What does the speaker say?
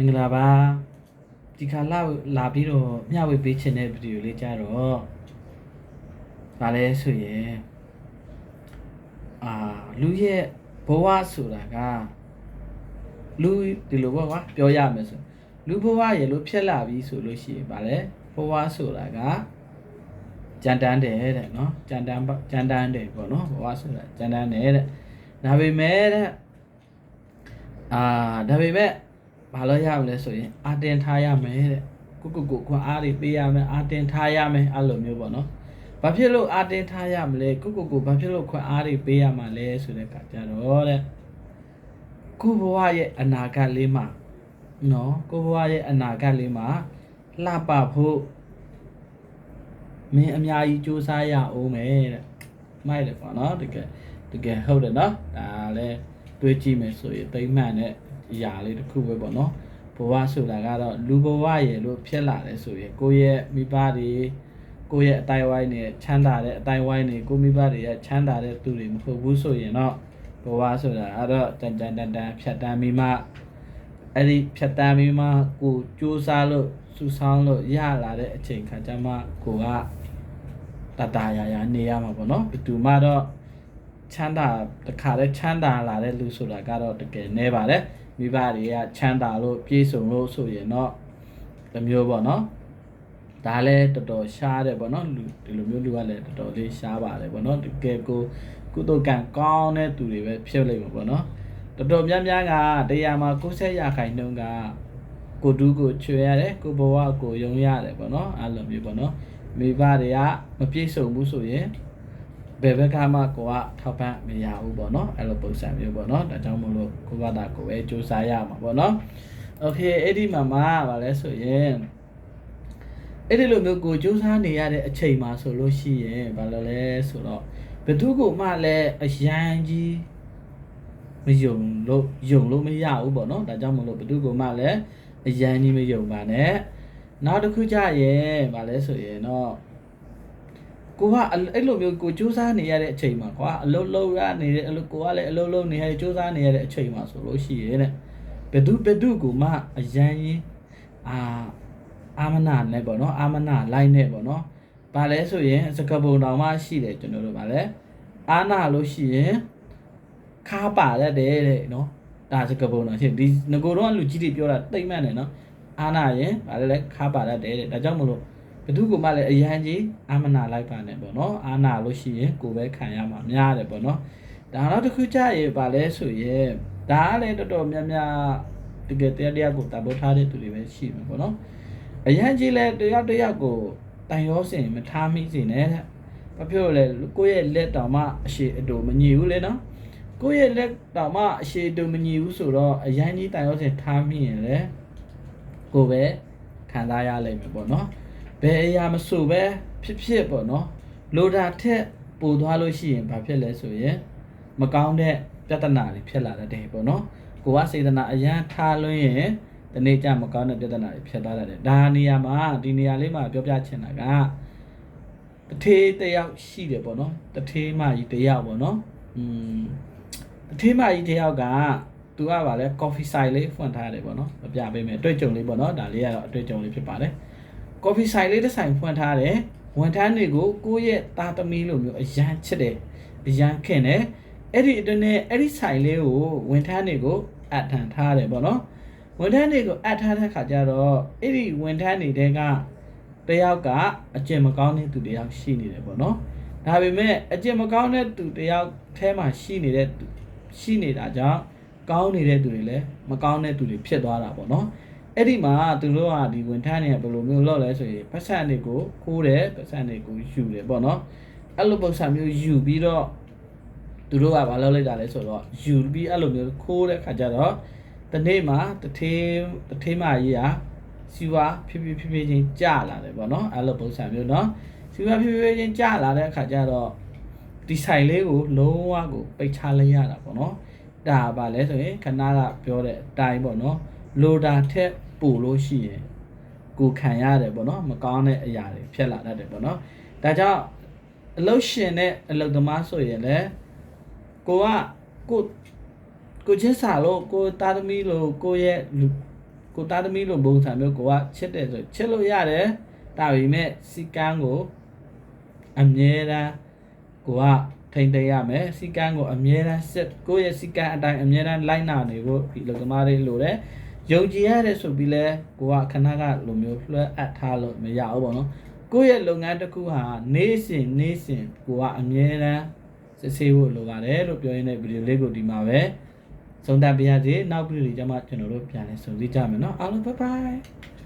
မင်္ဂလာပါဒီခါလာလာပြီးတော့မျှဝေပေးချင်တဲ့ဗီဒီယိုလေးကြတော့ဗာလဲဆိုရင်အာလူရဲ့ဘဝဆိုတာကလူဒီလိုပေါ့ကွာပြောရမယ်ဆိုလူဘဝရဲ့လို့ဖြစ်လာပြီဆိုလို့ရှိရင်ဗာလဲဘဝဆိုတာကကြံတန်းတယ်တဲ့နော်ကြံတန်းကြံတန်းတယ်ပေါ့နော်ဘဝဆိုတာကြံတန်းတယ်တဲ့ဒါပေမဲ့တဲ့အာဒါပေမဲ့ ဘာလို့ရမလဲဆိုရင်အာတင်ထားရမယ်တဲ့ကိုကိုကိုခွန်အားတွေပေးရမယ်အာတင်ထားရမယ်အဲ့လိုမျိုးပေါ့နော်ဘာဖြစ်လို့အာတင်ထားရမလဲကိုကိုကိုဘာဖြစ်လို့ခွန်အားတွေပေးရမှာလဲဆိုတဲ့ကကြတော့တဲ့ကိုဘဝရဲ့အနာဂတ်လေးမှာနော်ကိုဘဝရဲ့အနာဂတ်လေးမှာလှပဖို့မင်းအများကြီးစူးစမ်းရအောင်မယ်တဲ့မိုက်တယ်ပေါ့နော်တကယ်တကယ်ဟုတ်တယ်နော်ဒါလည်းတွေးကြည့်မယ်ဆိုရင်တိမ်မှန်တဲ့ အရာလေးတစ်ခုပဲပေါ့နော်ဘဝဆိုတာကတော့လူဘဝရဲ့လို့ဖြစ်လာတယ်ဆိုရင်ကိုယ့်ရဲ့မိဘတွေကိုယ့်ရဲ့အတိုင်းဝိုင်းနဲ့ချမ်းသာတဲ့အတိုင်းဝိုင်းတွေကိုမိဘတွေရဲ့ချမ်းသာတဲ့သူတွေမဟုတ်ဘူးဆိုရင်တော့ဘဝဆိုတာအဲ့တော့တန်တန်တန်တန်ဖြတ်တန်းမိမှအဲ့ဒီဖြတ်တန်းမိမှကိုစူးစမ်းလို့စူဆောင်းလို့ရလာတဲ့အချိန်ခါကျမှကိုကတတရာရာနေရမှာပေါ့နော်ဘယ်သူမှတော့ချမ်းသာတခါတည်းချမ်းသာလာတဲ့လူဆိုတာကတော့တကယ်နေပါတယ် မိဘတွေကချမ်းသာလို့ပြည့်စုံလို့ဆိုရင်တော့တစ်မျိုးပေါ့နော်ဒါလည်းတော်တော်ရှားတယ်ပေါ့နော်လူဒီလိုမျိုးလူကလည်းတော်တော်လေးရှားပါတယ်ပေါ့နော်တကယ်ကိုကုသိုလ်ကံကောင်းတဲ့သူတွေပဲဖြစ်လိမ့်မှာပေါ့နော်တော်တော်များများကတရားမှာ90ရာခိုင်နှုန်းကကိုတူးကိုချွေရတယ်ကိုဘဝကိုယုံရတယ်ပေါ့နော်အဲ့လိုမျိုးပေါ့နော်မိဘတွေကမပြည့်စုံဘူးဆိုရင် ဘယ်ဘက်ကမှကိုကထောက်ပံ့မရဘူးပေါ့နော်အဲ့လိုပုံစံမျိုးပေါ့နော်ဒါကြောင့်မို့လို့ကိုကတာကိုပဲစူးစမ်းရမှာပေါ့နော်โอเคအဲ့ဒီမှာမှာဗာလဲဆိုရင်အဲ့ဒီလိုမျိုးကိုစူးစမ်းနေရတဲ့အချိန်မှာဆိုလို့ရှိရင်ဘာလို့လဲဆိုတော့ဘသူကမှလည်းအရန်ကြီးမယုံလို့ယုံလို့မရဘူးပေါ့နော်ဒါကြောင့်မို့လို့ဘသူကမှလည်းအရန်ကြီးမယုံပါနဲ့နောက်တစ်ခုကြရင်ဗာလဲဆိုရင်တော့ ကိုကအဲ့လိုမျိုးကိုစူးစမ်းနေရတဲ့အချိန်မှာကွာအလုံးလုံးရနေတဲ့အလုပ်ကိုကလည်းအလုံးလုံးနေရစူးစမ်းနေရတဲ့အချိန်မှာဆိုလို့ရှိရင်တဲ့ဘယ်သူဘယ်သူကိုမှအရန်ရင်အာအာမနာနဲ့ပေါ့နော်အာမနာလိုက်နဲ့ပေါ့နော်ဘာလဲဆိုရင်စကပုံတော်မှရှိတယ်ကျွန်တော်တို့ဗာလဲအာနာလို့ရှိရင်ခါပါရက်တယ်တဲ့နော်ဒါစကပုံတော်ရှိဒီငကိုတော့လူကြီးတွေပြောတာတိတ်မှန်တယ်နော်အာနာရင်ဗာလဲလဲခါပါရက်တယ်တဲ့ဒါကြောင့်မလို့ ဘယ်သူကမှလည်းအရန်ကြီးအာမနာလိုက်ပါနဲ့ပေါ့နော်အာနာလို့ရှိရင်ကိုယ်ပဲခံရမှာများတယ်ပေါ့နော်ဒါတော့တစ်ခုကြရင်ဗာလဲဆိုရင်ဒါကလည်းတော်တော်များများတကယ်တရားတရားကိုတတ်ဖို့ထားတဲ့သူတွေပဲရှိမှာပေါ့နော်အရန်ကြီးလည်းတရားတရားကိုတန်ရောစင်မထားမိစေနဲ့တဲ့ဘာဖြစ်လို့လဲကိုယ့်ရဲ့လက်တောင်မှအရှိအတူမညီဘူးလေနော်ကိုယ့်ရဲ့လက်တောင်မှအရှိအတူမညီဘူးဆိုတော့အရန်ကြီးတန်ရောစင်ထားမိရင်လေကိုယ်ပဲခံစားရလိမ့်မယ်ပေါ့နော် ဘယ်အရာမဆိုပဲဖြစ်ဖြစ်ပေါ့နော်လိုတာထက်ပိုသွားလို့ရှိရင်ဘာဖြစ်လဲဆိုရင်မကောင်းတဲ့ပြဿနာတွေဖြစ်လာတတ်တယ်ပေါ့နော်ကိုကစေတနာအရန်ထားလွန်းရင်ဒီနေ့ကျမကောင်းတဲ့ပြဿနာတွေဖြစ်သွားတတ်တယ်ဒါနေရာမှာဒီနေရာလေးမှာပြောပြချင်တာကတထေးတစ်ယောက်ရှိတယ်ပေါ့နော်တထေးမကြီးတစ်ယောက်ပေါ့နော်อืมတထေးမကြီးတစ်ယောက်ကသူကဗာလဲ coffee site လေးဖွင့်ထားတယ်ပေါ့နော်မပြပေးမယ်အတွေ့အကြုံလေးပေါ့နော်ဒါလေးကတော့အတွေ့အကြုံလေးဖြစ်ပါတယ် ကော်ဖီဆိုင်လေးတစ်ဆိုင်ဖွင့်ထားတယ်ဝန်ထမ်းတွေကိုကိုယ့်ရဲ့သားသမီးလိုမျိုးအရန်ချစ်တယ်အရန်ခင်တယ်အဲ့ဒီအတွင်းနဲ့အဲ့ဒီဆိုင်လေးကိုဝန်ထမ်းတွေကိုအပ်ထန်ထားတယ်ပေါ့နော်ဝန်ထမ်းတွေကိုအပ်ထားတဲ့ခါကျတော့အဲ့ဒီဝန်ထမ်းတွေတဲကတယောက်ကအကျင့်မကောင်းတဲ့သူတယောက်ရှိနေတယ်ပေါ့နော်ဒါပေမဲ့အကျင့်မကောင်းတဲ့သူတယောက်အဲမှာရှိနေတဲ့သူရှိနေတာကြောင့်ကောင်းနေတဲ့သူတွေလည်းမကောင်းတဲ့သူတွေဖြစ်သွားတာပေါ့နော် အဲ့ဒီမှာသူတို့ကဒီဝန်ထမ်းတွေကဘယ်လိုမျိုးလုပ်လဲဆိုရင်ပတ်စံတွေကိုခိုးတယ်ပတ်စံတွေကိုယူတယ်ပေါ့နော်အဲ့လိုပုံစံမျိုးယူပြီးတော့သူတို့ကဘာလုပ်လိုက်တာလဲဆိုတော့ယူပြီးအဲ့လိုမျိုးခိုးတဲ့ခါကျတော့ဒီနေ့မှာတထေးတထေးမကြီးကစီဝါဖြည်းဖြည်းဖြည်းဖြည်းချင်းကျလာတယ်ပေါ့နော်အဲ့လိုပုံစံမျိုးနော်စီဝါဖြည်းဖြည်းချင်းကျလာတဲ့ခါကျတော့ဒီဆိုင်လေးကိုလုံးဝကိုပိတ်ချလိုက်ရတာပေါ့နော်ဒါပါလဲဆိုရင်ခဏကပြောတဲ့အတိုင်းပေါ့နော်လိုတာထက် ပိုလို့ရှိရင်ကိုခံရတယ်ပေါ့နော်မကောင်းတဲ့အရာတွေဖြစ်လာတတ်တယ်ပေါ့နော်ဒါကြောင့်အလုတ်ရှင်တဲ့အလုတ်သမားဆိုရင်လည်းကိုကကိုကိုချင်းစာလို့ကိုသားသမီးလို့ကိုရဲ့လူကိုသားသမီးလိုပုံစံမျိုးကိုကချစ်တယ်ဆိုချစ်လို့ရတယ်ဒါပေမဲ့စီကန်းကိုအမြဲတမ်းကိုကထိမ့်သိမ်းရမယ်စီကန်းကိုအမြဲတမ်းစစ်ကိုယ့်ရဲ့စီကန်းအတိုင်းအမြဲတမ်းလိုက်နာနေဖို့ဒီလူသမားတွေလိုတယ် ယုံကြည်ရတယ်ဆိုပြီးလဲကိုကခဏကလိုမျိုးလွှဲအပ်ထားလို့မရဘူးပေါ့နော်ကိုယ့်ရဲ့လုပ်ငန်းတစ်ခုဟာနေ့စဉ်နေ့စဉ်ကိုကအမြဲတမ်းစစ်ဆေးဖို့လိုပါတယ်လို့ပြောရင်းတဲ့ဗီဒီယိုလေးကိုဒီမှာပဲဆုံးသတ်ပါရစေနောက်ဗီဒီယိုကြမှာကျွန်တော်တို့ပြန်လဲဆုံစည်းကြမယ်နော်အားလုံးဘိုင်ဘိုင်